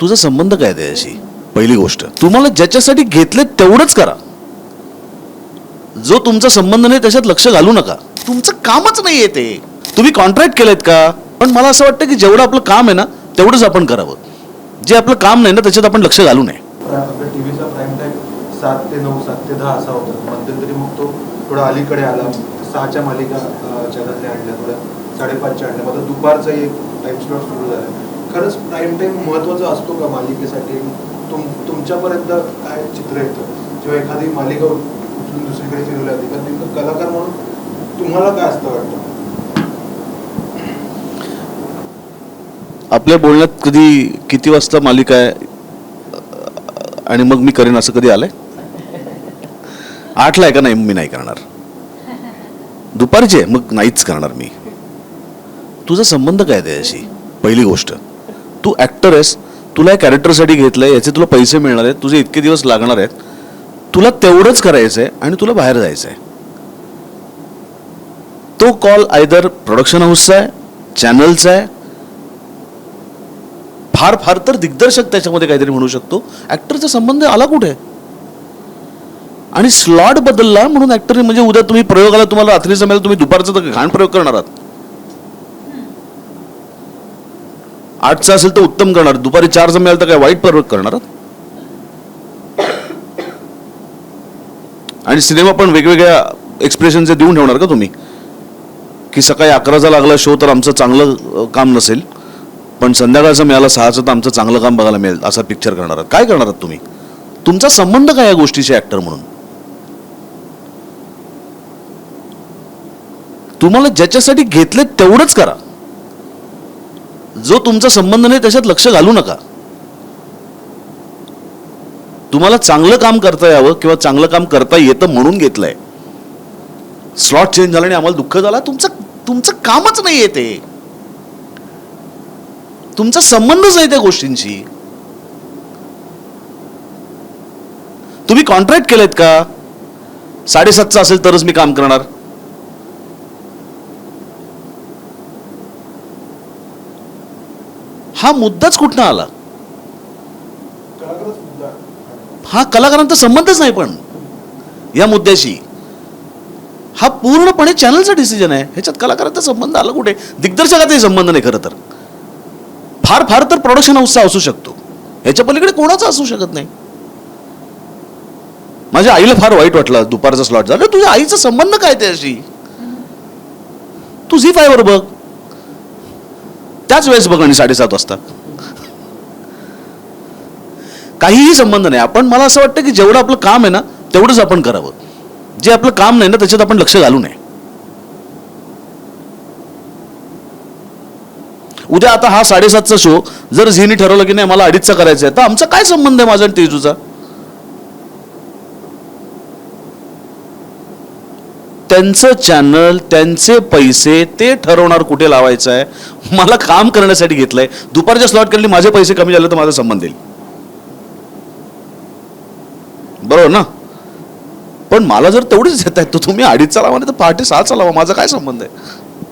तुझा संबंध काय त्याच्याशी? पहिली गोष्ट. तुम्हाला ज्याच्यासाठी घेतले तेवढंच करा. जो तुमचा संबंध नाही त्याच्यात लक्ष घालू नका. तुमचं कामच नाही ते. तुम्ही कॉन्ट्रॅक्ट केलेत का? पण मला असं वाटतं की जेवढं आपलं काम आहे ना तेवढंच आपण करावं. जे आपलं काम नाही ना त्याच्यात आपण लक्ष घालू नये. टीव्हीचा प्राईम टाईम सात ते नऊ सात ते दहा असा होता. मध्यंतरी मग तो थोडा अलीकडे आला. सहाच्या मालिका अं, आणल्या थोड्या साडेपाचच्या आणल्या. मग दुपारचा एक टाईम स्लॉट सुरू झाला. खरंच प्राईम टाईम महत्त्वाचा असतो का मालिकेसाठी? तुम तुमच्यापर्यंत काय चित्र येतं? जेव्हा एखादी मालिका उचलून दुसरीकडे फिरवली जाते कारण नेमकं कलाकार म्हणून तुम्हाला काय असतं वाटतं? आपल्या बोलण्यात कधी किती वाजता मालिका आहे? आणि मग मी करेन असं कधी आलंय? आठला आहे का नाही? मी नाही करणार. दुपारचे मग नाहीच करणार मी. तुझा संबंध काय त्याच्याशी? पहिली गोष्ट. तू ॲक्टर आहेस तुला या कॅरेक्टरसाठी घेतलंय याचे तुला पैसे मिळणार आहेत तुझे इतके दिवस लागणार आहेत. तुला तेवढंच करायचं आहे आणि तुला बाहेर जायचं आहे तो कॉल आयदर प्रोडक्शन हाऊसचा आहे चॅनलचा आहे. फार फार तर दिग्दर्शक त्याच्यामध्ये काहीतरी म्हणू शकतो. ॲक्टरचा संबंध आला कुठे? आणि स्लॉट बदलला म्हणून ॲक्टर म्हणजे उद्या तुम्ही प्रयोगाला तुम्हाला रात्रीचा मिळेल तुम्ही दुपारचा तर घाण प्रयोग करणार आहात. आठचा असेल तर उत्तम करणार. दुपारी चारचा मिळाल तर काय वाईट प्रयोग करणार आहात? आणि सिनेमा पण वेगवेगळ्या एक्सप्रेशनचे देऊन ठेवणार का तुम्ही? की सकाळी अकराचा लागला शो तर आमचं चांगलं काम नसेल. पण संध्याकाळचं मिळालं सहाचं तर आमचं चांगलं काम बघायला मिळेल असा पिक्चर करणार आहात. काय करणार आहात तुम्ही? तुमचा संबंध काय या गोष्टीशी ऍक्टर म्हणून? तुम्हाला ज्याच्यासाठी घेतले तेवढंच करा. जो तुमचा संबंध नाही त्याच्यात लक्ष घालू नका. तुम्हाला चांगलं काम करता यावं किंवा चांगलं काम करता येतं म्हणून घेतलंय. स्लॉट चेंज झाला आणि आम्हाला दुःख झाला. तुमचं तुमचं कामच नाही येते ते. तुमचा संबंधच नाही त्या गोष्टींशी. तुम्ही कॉन्ट्रॅक्ट केलेत का? साडेसातचा असेल तरच मी काम करणार. हा मुद्दाच कुठनं आला? हा कलाकारांचा संबंधच नाही पण. या मुद्द्याशी. हा पूर्णपणे चॅनलचा डिसिजन आहे. ह्याच्यात कलाकारांचा संबंध आला कुठे? दिग्दर्शकाचाही संबंध नाही खरं तर. फार फार तर प्रोडक्शन हाऊसचा असू शकतो. ह्याच्या पलीकडे कोणाचा असू शकत नाही? माझ्या आईला फार वाईट वाटलं दुपारचा स्लॉट झाला. तुझ्या आईचा संबंध काय त्याशी? तू झी फायवर बघ. त्याच वेळेस बघ आणि साडेसात वाजता. काहीही संबंध नाही. आपण मला असं वाटतं की जेवढं आपलं काम आहे ना तेवढंच आपण करावं. जे आपलं काम नाही ना त्याच्यात आपण लक्ष घालू नये. उद्या आता हा साडेसातचा शो जर झीनी ठरवलं की नाही मला अडीचचा करायचा आहे तर आमचा काय संबंध आहे माझा आणि तेजूचा? त्यांचं चॅनल त्यांचे पैसे ते ठरवणार कुठे लावायचं आहे मला काम करण्यासाठी घेतलंय. दुपारच्या स्लॉट केली माझे पैसे कमी झाले तर माझा संबंध येईल. बरोबर ना? पण मला जर तेवढीच देत आहेत तर तुम्ही अडीचचा लावा नाही तर पहाटे सहाचा लावा माझा काय संबंध आहे?